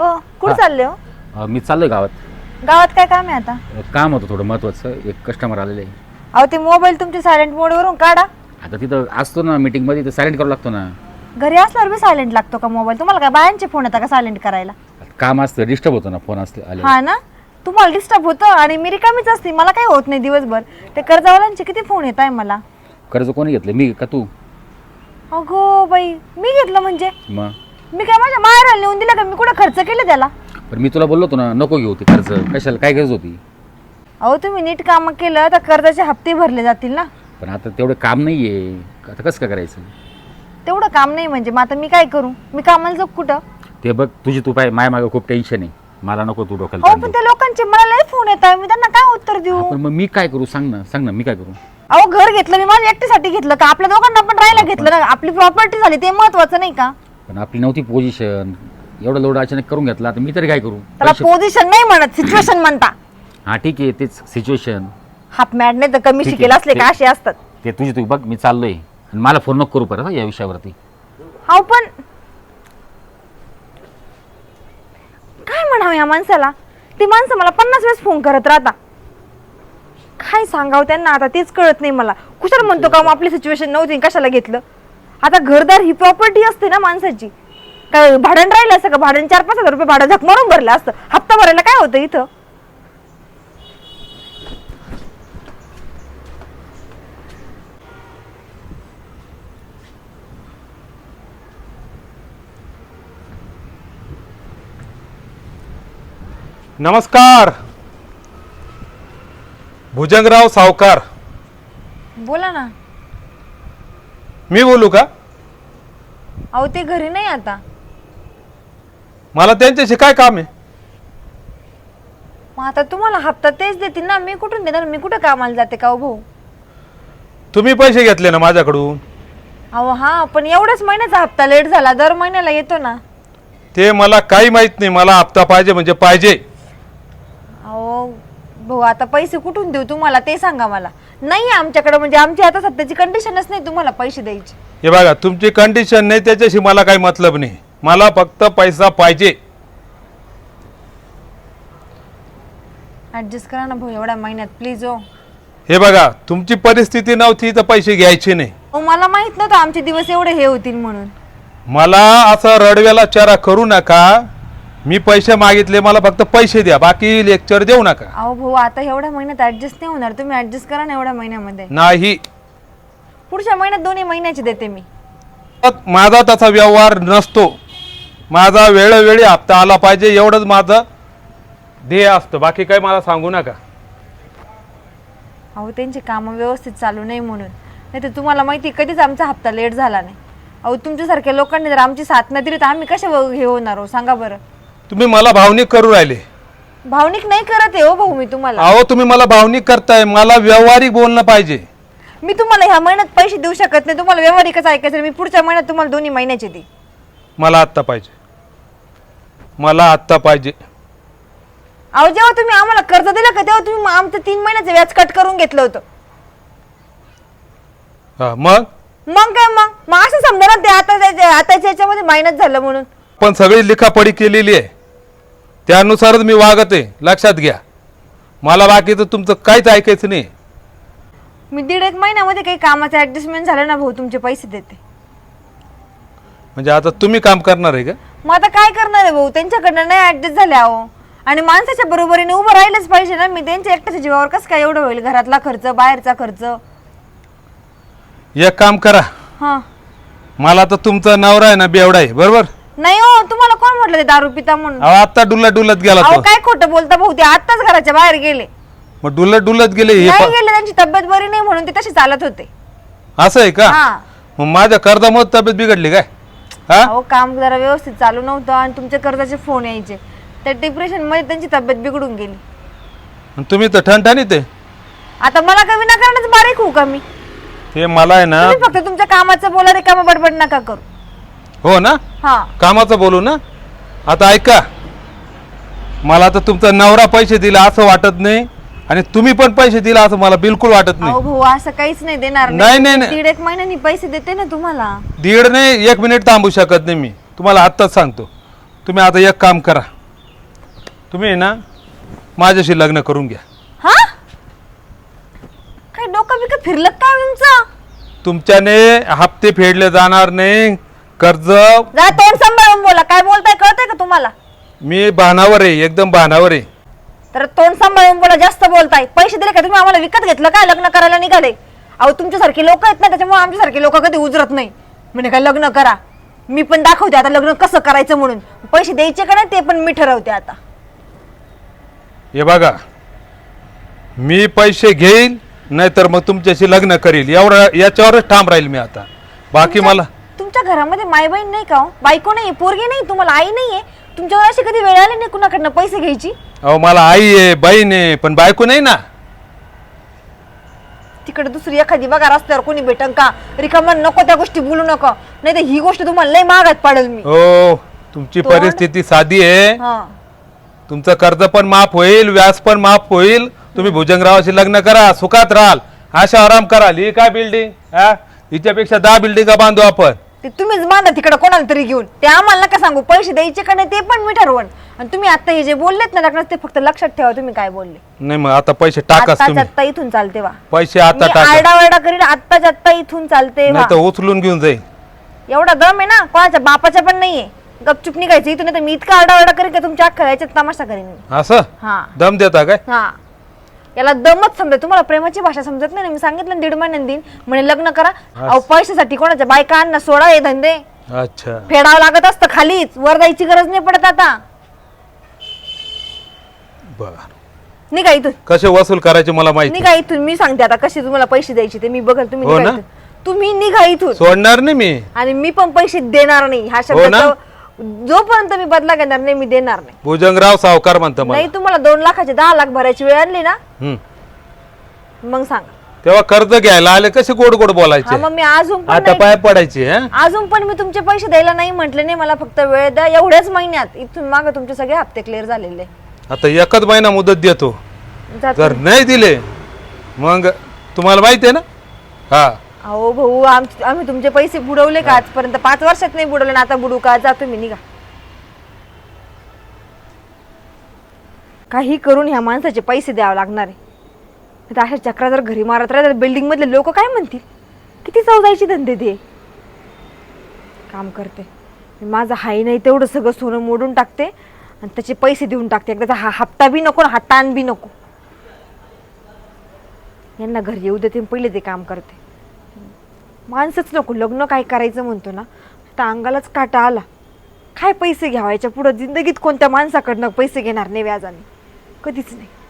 ओ कुठं हा. चालले हो? अ, मी चाललोय गावात. गावात काय काम आहे आता? काम होतं थोडं महत्वाचं एक कस्टमर आलेलं आहे. अहो ते मोबाईल तुमचे सायलेंट मोडवरून काढा. आता तिथं असतो ना मीटिंगमध्ये तर सायलेंट करावं लागतो ना. घरी असल्यावर बी सायलेंट लागतो का मोबाईल तुम्हाला काय बायांचे फोन येतात का सायलेंट करायला? काम असतं डिस्टर्ब होतं ना फोन आले. हा ना? तुम्हाला डिस्टर्ब होतं आणि मी रिकामीच असते मला काही होत नाही दिवसभर. ते कर्जावाल्यांचे किती फोन येत आहे मला? कर्ज कोणी घेतलं? मी का तू? अगो बाई मी घेतलं म्हणजे? मग? मी काय माझ्या माहेराला नेऊन दिलं का? मी कुठं खर्च केले त्याला? पण मी तुला बोललो होतो ना नको घेऊ ते कर्ज कशाला काय गरज होती? अहो तुम्ही नीट काम केलं तर कर्जाचे हप्ते भरले जातील ना. पण आता तेवढं काम नाही आहे आता कसं काय करायचं? तेवढं काम नाही म्हणजे मग आता मी काय करू? मी कामाला जाऊ कुठं? ते बघ तुझी तू पाय माय मागं खूप टेन्शन आहे. मला नको तू डोक्याला अहो ताण पण देऊ. त्या लोकांचे मला लय फोन येत आहे मी त्यांना काय उत्तर देऊ? हा, पण मग मी काय करू? सांग ना सांग ना मी काय करू? अहो घर घेतलं मी माझ्या एकटीसाठी घेतलं का? आपल्या दोघांना पण राहायला घेतलं ना. आपली प्रॉपर्टी झाली ते महत्वाचं नाही का? पण आपली नव्हती पोझिशन एवढं लोड अचानक करून घेतला आता मी तरी काय करू? त्याला पैसे- पोझिशन नाही म्हणत सिच्युएशन म्हणता. हा ठीक आहे तेच सिच्युएशन हाफ मॅड नाही तर कमी ठीक आहे, शिकेल असले का असे असतात? ते तुझी तू बघ मी चाललोय. आणि मला फोन नको करू परत हं, या विषयावरती. अहो पण काय म्हणावं या माणसाला? ती माणसं मला पन्नास वेळेस फोन करत राहता. काय सांगावं त्यांना? आता तेच कळत नाही मला. कुशाला म्हणतो का मग आपली सिच्युएशन नव्हती कशाला घेतलं? आता घरदार ही प्रॉपर्टी असते ना माणसाची. काय भाडण राहिलं असतं का? भाडण चार पाच हजार रुपये भाडं झक मारून भरलं असतं. हप्ता भरायला काय होतं इथं? नमस्कार. भुजंगराव सावकार. बोला ना. मी बोलू का? अहो ते घरी नाही आता. मला त्यांच्याशी काय काम आहे? मग आता तुम्हाला हप्ता तेच देतील ना? मी कुठून देणार? मी कुठं कामाला जाते का हो भाऊ? तुम्ही पैसे घेतले ना माझ्याकडून? अहो हा पण एवढ्याच महिन्याचा हप्ता लेट झाला. दर महिन्याला येतो ना. ते मला काही माहीत नाही. मला हप्ता पाहिजे म्हणजे पाहिजे. भाऊ आता पैसे कुठून देऊ तुम्हाला? ते सांगा मला. नाही आमच्याकडे म्हणजे आमची आता सध्याची कंडिशनच नाही तुम्हाला पैसे द्यायची. हे बघा तुमची कंडिशन नाही त्याच्याशी मला काही मतलब नाही. मला फक्त पैसा पाहिजे. ऍडजस्ट करा ना भाऊ एवढ्या महिन्यात प्लीज हो. हे बघा तुमची परिस्थिती नव्हती तर पैसे घ्यायचे नाही. अहो, मला माहीत नव्हतं आमचे दिवस एवढे हे होतील म्हणून. मला असं रडव्याला चारा करू नका. मी पैसे मागितले मला फक्त पैसे द्या बाकी लेक्चर देऊ नका. अहो भाऊ आता एवढ्या महिन्यात ऍडजस्ट नाही होणार. तुम्ही ऍडजस्ट करा ना एवढ्या महिन्यामध्ये. नाही. पुढच्या महिन्यात दोन्ही महिन्याचे देते मी. माझा तसा व्यवहार नसतो. माझा वेळोवेळी हप्ता आला पाहिजे एवढंच माझं ध्येय असतं. बाकी काही मला सांगू नका. अहो त्यांचे कामं व्यवस्थित चालू नाही म्हणून. नाही तर तुम्हाला माहिती आहे, कधीच आमचा हप्ता लेट झाला नाही. अहो तुमच्यासारख्या लोकांनी जर आमची साथ नाही दिली तर आम्ही कसे व- हे होणार हो? सांगा बरं. तुम्ही मला भावनिक करू राहिले. भावनिक नाही करत आहे हो भाऊ मी तुम्हाला. अहो तुम्ही मला भावनिक करताय. मला व्यवहारिक बोलणं पाहिजे. मी तुम्हाला ह्या महिन्यात पैसे देऊ शकत नाही. तुम्हाला व्यवहारिकच ऐकायचं. मी पुढच्या महिन्यात तुम्हाला दोन्ही महिन्याचे दे मला आत्ता पाहिजे. मला आत्ता पाहिजे. अहो जेव्हा तुम्ही आम्हाला कर्ज दिलं का तेव्हा तुम्ही आमचं तीन महिन्याचं व्याज कट करून घेतलं होतं. हा, मग? मग काय मग? मग असं समजा ना ते आता आताच्या याच्यामध्ये मायनस झालं म्हणून. पण सगळी लिखापडी केलेली आहे. त्यानुसारच मी वागत. आहे लक्षात घ्या. मला बाकीचं तुमचं काहीच ऐकायचं नाही. मी दीड एक महिन्यामध्ये काही कामाचं ऍडजस्टमेंट झालं ना भाऊ तुमचे पैसे देते. म्हणजे आता तुम्ही काम करणार आहे का? मग आता काय करणार आहे भाऊ? त्यांच्याकडनं नाही ऍडजस्ट झाले अहो. आणि माणसाच्या बरोबरीने उभं राहिलंच पाहिजे ना. मी त्यांच्या एकट्याच्या जीवावर कसं काय एवढं होईल? घरातला खर्च बाहेरचा खर्च? एक काम करा. हा. मला तर तुमचा नवरा आहे ना बेवडा आहे. बरोबर? नाही हो तुम्हाला कोण म्हटलं ते दारू पिता म्हणून? अहो आत्ता डुलत डुलत गेला अहो तो. काय खोटं बोलता भाऊ ते आत्ताच घराच्या बाहेर गेले. मग डुलत डुलत गेले हे नाही गेले त्यांची तब्येत बरी नाही म्हणून ते तसे चालत होते. असं आहे का? हा. मग माझ्या कर्जामुळे तब्येत बिघडली काय? हा? अहो काम जरा व्यवस्थित चालू नव्हतं आणि तुमच्या कर्जाचे फोन यायचे. त्या डिप्रेशनमध्ये त्यांची तब्येत बिघडून गेली. आणि तुम्ही तर ठणठणीत आहे. आता मला का विनाकारणच बारीक होऊ का मी हे मला आहे ना फक्त तुमच्या कामाचं बोला रिकामा बडबड नका करू. हो ना? हा. कामाचं बोलू ना? आता ऐका. मला तर तुमचा नवरा पैसे दिला असं वाटत नाही आणि तुम्ही पण पैसे दिला असं मला बिलकुल वाटत नाही. भाऊ असं काहीच नाही देणार नाही, नाही, नाही. दीड एक महिन्यानी पैसे देते ना तुम्हाला. दीड नाही एक मिनिट थांबू शकत नाही मी. तुम्हाला आत्ताच सांगतो. तुम्ही आता एक काम करा. तुम्ही आहे ना माझ्याशी लग्न करून घ्या. हा? काय डोकं बिकं फिरलं काय तुमचं? तुमच्याने हप्ते फेडले जाणार नाही. कर्ज? जरा तोंड सांभाळून बोला. काय बोलताय कळतंय का तुम्हाला? मी भानावर आहे एकदम भानावर आहे. तर तोंड सांभाळून बोला जास्त बोलताय. पैसे दिले का तुम्ही? आम्हाला विकत घेतलं काय लग्न करायला निघाले? अहो तुमच्यासारखे लोक आहेत ना त्याच्यामुळे आमच्यासारखे लोक कधी उजरत नाही. म्हणे काय लग्न करा. मी पण दाखवते आता लग्न कसं करायचं म्हणून. पैसे द्यायचे का नाही ते पण मी ठरवते आता. हे बघा मी पैसे घेईल नाहीतर मग तुमच्याशी लग्न करील. एवढं याच्यावरच ठाम राहील मी आता. बाकी मला तुमच्या घरामध्ये माय बहीण नाही का हो? बायको नाही पोरगी नाही तुम्हाला आई नाहीये. तुमच्यावर अशी कधी वेळ आली नाही कुणाकडनं पैसे घ्यायची? अहो मला आई आहे बहीण आहे पण बायको नाही ना. तिकडे दुसरी एखादी बघा रस्त्यावर कोणी भेटन का? रिकामं नको त्या गोष्टी बोलू नका. नाही तर ही गोष्ट तुम्हाला लय मागात पाडेल मी. हो तुमची परिस्थिती साधी आहे. हा. तुमचं कर्ज पण माफ होईल व्याज पण माफ होईल. तुम्ही भुजंगरावाशी लग्न करा सुखात राहाल. अशा आराम कराल. ही काय बिल्डिंग हा? हिच्यापेक्षा दहा बिल्डिंगा बांधू आपण? ते तुम्हीच बांधा तिकडे कोणाला तरी घेऊन. ते आम्हाला नका सांगू पैसे द्यायचे का नाही ते पण मी ठरवण. आणि तुम्ही आता हे जे बोललेत ना लग्नात ते फक्त लक्षात ठेवा तुम्ही काय बोलले. नाही मग आता पैसे टाकाच आत्ताच तुम्ही. आत्ता इथून चालते वा पैसे आता टाका. आरडाओरडा करीन आत्ताच आत्ता इथून चालते वा नाही तर उचलून घेऊन जाईल एवढा दम आहे ना कोणाच्या बापाच्या पण नाहीये. गपचूप निघायचं इथून नाही तर मी इतका आरडाओरडा करीन का तुमच्या अख्खा याच्यात तमाशा करीन मी. असं? हा. दम देता काय? हा. याला दमच समजत तुम्हाला प्रेमाची भाषा समजत नाही. ना मी सांगितलं ना दीड महिन्यात दिन. म्हणे लग्न करा. अहो पैशासाठी कोणाच्या बायका सोडा हे धंदे. अच्छा. फेडावं लागत असतं खालीच. वर जायची गरज नाही पडत आता. बर. निघा इथून. कसे वसूल करायचे मला माहिती? निघा इथून. मी सांगते आता कशी तुम्हाला पैसे द्यायचे ते. मी बघल तुम्ही हो निघा ना? इथून. तुम्ही निघा इथून. सोडणार नाही मी. आणि मी पण पैसे देणार नाही. हा हो ना? शब्द जोपर्यंत मी बदला घेणार नाही मी देणार नाही. भुजंगराव सावकार म्हणतो मला. नाही तुम्हाला दोन लाखाचे दहा लाख भरायची वेळ आणली ना हम्म. मग सांगा. तेव्हा कर्ज घ्यायला आले कसे गोड गोड हा बोलायचे मग मी अजून पण आता नाही- पाय पडायचे हा? अजून पण मी तुमचे पैसे द्यायला नाही म्हटले नाही मला फक्त वेळ द्या. एवढ्याच महिन्यात इथून मागे तुमचे सगळे हप्ते क्लिअर झालेले. आता एकच महिना मुदत देतो. जर नाही दिले मग तुम्हाला माहिती आहे ना? हा. अहो भाऊ आम- आम्ही तुमचे पैसे बुडवले का आजपर्यंत? पाच वर्षात नाही बुडवले ना आता बुडू का? जा तुम्ही निघा. काही करून ह्या माणसाचे पैसे द्यावे लागणार आहे. तर अशा चक्रा जर घरी मारत राहिले तर बिल्डिंगमधले लोक काय म्हणतील? किती चौदायची धंदे दे काम करते. मी माझं हाय नाही तेवढं सगळं सोनं मोडून टाकते आणि त्याचे पैसे देऊन टाकते. एकदा हा हप्ता बी नको आणि हा ताण बी नको. यांना घरी येऊ देते पहिले ते काम करते. माणसंच नको लग्न काय करायचं म्हणतो ना? तर अंगालाच काटा आला. काय पैसे घ्यावायच्या पुढं जिंदगीत कोणत्या माणसाकडनं पैसे घेणार नाही व्याजाने? कधीच नाही.